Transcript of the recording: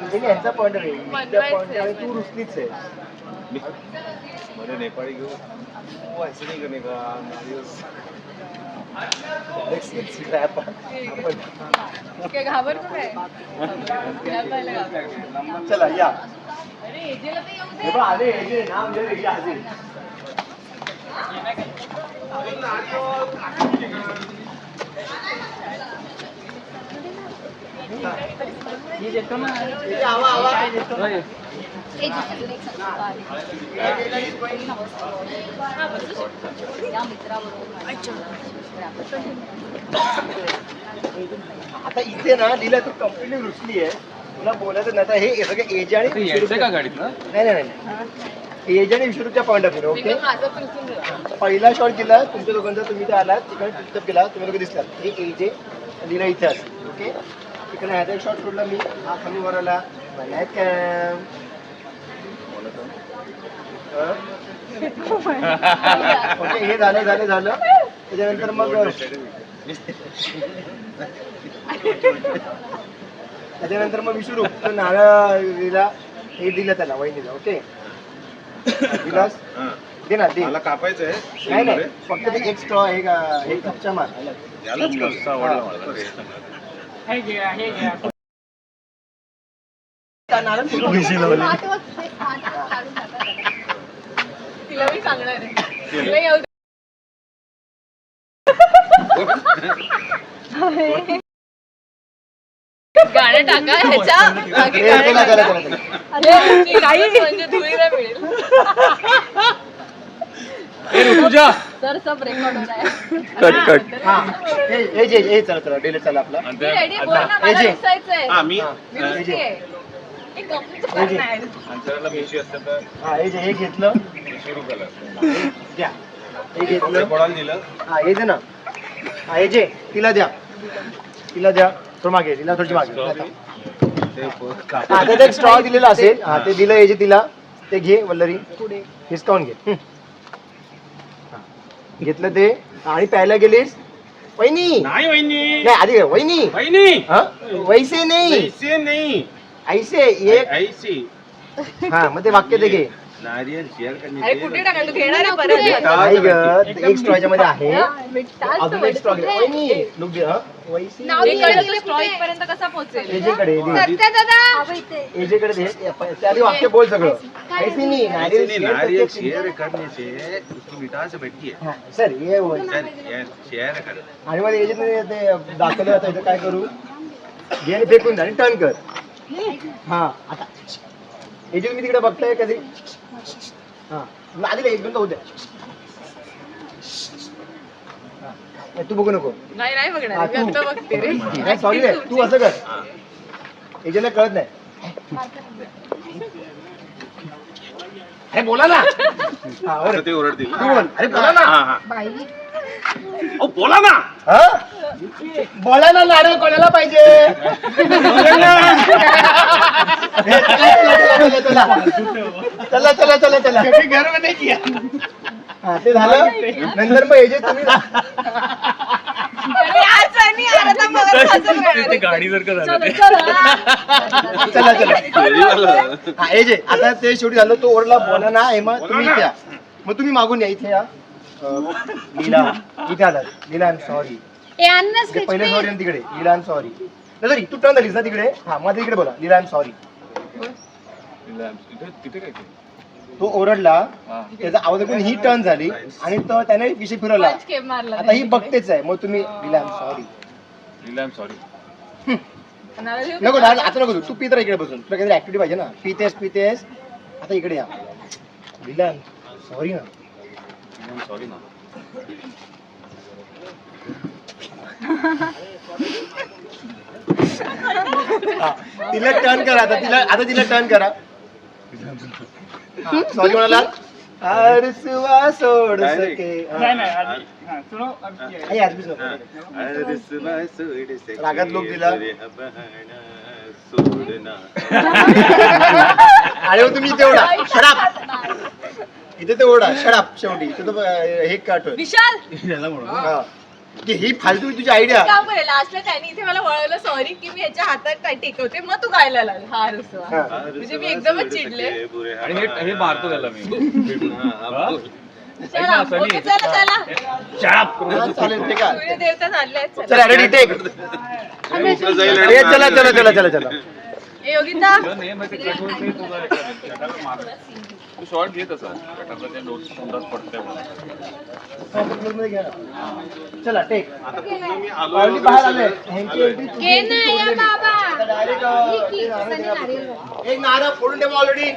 नाही, यांचा पॉइंट आहे. बनवायचं पॉइंट आहे. तू रुसलीच आहे. मैंने नेपाली क्यों वो ऐसे नहीं करने का. चला या. हे आले हे जे नाम जे हे आले. हे आता इथे ना लिहिलं तू कंप्लीटली रुचली आहे. तुला बोलायचं नाही आता हे सगळं एज आणि का गाडीत ना नाही नाही नाही एज आणि विश्वरूपच्या पॉईंट ऑफ ओके? पहिला शॉट दिला तुमच्या दोघांचा तुम्ही ते आलात. तिकडे पिकअप केला तुम्ही लोक दिसलात. हे एज आहे लिहिलं इथे असेल ओके? तिकडे ह्याचा एक शॉट सोडला मी. हा कमी वर आला. मला कॅम ओके हे झालं झालं झालं. त्याच्यानंतर मग त्याच्यानंतर मग विचारू तो नारळ दिला. हे दिलं त्याला वहिनीला ओके दिलास हा. दे ना दे. मला कापायचं नाही नाही आहे फक्त ते एक स्ट्रॉ एक एक चमचा मार. यालाच कसा आवडला मला. त्या नारळ फुटून तिला मी सांगणार आहे. गाणं टाका ह्याच्या काही म्हणजे धुळीला मिळेल. तुझ्या सर सब रेकॉर्ड हो रहा है. Cut, cut. हा हे हे जे हे चला चला डेले चला आपला. मी रेडी बोल ना हे मला जे. दिसायचंय. हा मी मी रुसली जे. आहे. complete जे. करणार. अंतराला मिशी असतं तर जे घेतलं. सुरू केलं द्या. हे घेतलं. कोणाला दिलं. हा हे दे ना. हा हे जे तिला द्या. तिला द्या. थोडं मागे तिला थोडी मागे. आता. ते पोस्ट हा त्यात एक स्ट्रॉ दिलेला असेल. हा ते दिलं हे जे तिला. ते घे वल्लरी. हिसकावून घे. हा. घेतलं ते. आणि प्यायला गेलीस? वहिनी. नाही वहिनी. नाही आधी वहिनी. वहिनी. हा? वैसे नाही. ऐसे नाही. ऐसे एक. ऐसे हा मग ते वाक्य ते घे. नारियल शेअर करणे अरे कुठे टाकाल तू घेणार आहे परत. नाही ग. एक स्ट्रॉ मध्ये आहे. अजून एक स्ट्रॉ घे. वहिनी लुक दे हा. वैसे हे कळलं तर straw इथपर्यंत कसा पोहोचेल? एजेकडे दे एजेकडे दे. त्या आधी वाक्य बोल सगळं. ऐसे नाही नारियल ऐसे नहीं, शेअर नारियल करके- शेयर करने से उसकी मिठास बढ़ती है हा, सर ये बोल सर शेयर कर. आणि मग ते दाखवलं आता इथं काय करू? घे आणि फेकून द्या आणि टर्न कर. हा आता. याची तुम्ही तिकडे बघताय कधी. हा. मग आधी एक दोन द्या. तू बघू नको. नाही नाही बघणार. बघते रे. सॉरी रे. तू असं कर. हाँ याच्याला कळत नाही. अरे बोला ना. हा. ते ओरडतील. तू बोल. अरे बोला ना. अहो बोला ना. हा? बोला ना नारळ कोणाला पाहिजे? चला, चला, चला, चला. चला हा ते झालं? नंतर मग हे जे तुम्ही अरे आज. गाडी जर का चलो, चलो. चला चला. हा हे जे आता ते शेवटी झालं तो ओरडला बोला ना हे मग तुम्ही इथे या. मग तुम्ही मागून या इथे या. अं, लीला इथे आलात लीला आय एम सॉरी पहिले सॉरी तिकडे. Leela I am sorry sorry Tu turn झालीस ना तिकडे. हा मग तिकडे बोला. लीला आय एम सॉरी तिथे काय तो ओरडला. त्याचा आवाज ऐकून ही टर्न झाली आणि तो त्याने विषय फिरवला. मारला आता ही बघतेच आहे. मग तुम्ही एम सॉरी सॉरी नको आता नको तू. तू पित इकडे बसून. तुला काहीतरी ऍक्टिव्हिटी पाहिजे ना. पितेस पितेस. आता इकडे या. लीला सॉरी ना. सॉरी ना. हा, तिला टर्न करा आता. तिला आता तिला टर्न करा. सॉरी म्हणाला सोड नाही, सके. हा. आई, आज बी सोड. रागात लोक दिला. सोडना. आणि मग तुम्ही इथे ओढा. शराप इथे ते ओढा. शराप शेवटी. इथे तो अं, हे काट. विशाल! हा. की ही फालतू तुझी आयडिया काम करेल लास्टला त्यांनी इथे मला वळवलं सॉरी की मी याच्या हातात काय टेकवते मग तू गायला लागला. हा रसवा हा. म्हणजे मी एकदमच चिडले. आणि हे हे मारतो त्याला मी. हा, बोल. चला ओके चला चला. हा, चालेल ते काय चला. चला रेडी टेक ए चला चला चला चला चला. ए योगिता तुला नाही माहिती कठोर ते तुझा एका कटाला मार. तू शॉर्ट घेत असा कटाला त्या नोट तोंडात पडतंय म्हणून. चला टेक आता पूर्ण मी आलो पावली बाहेर आले ह्यांची entry तुझी घे entry ना या सोडली. बाबा आता direct, अं, ते नारळ द्या. एक नारळ फोडून ठेवा ऑलरेडी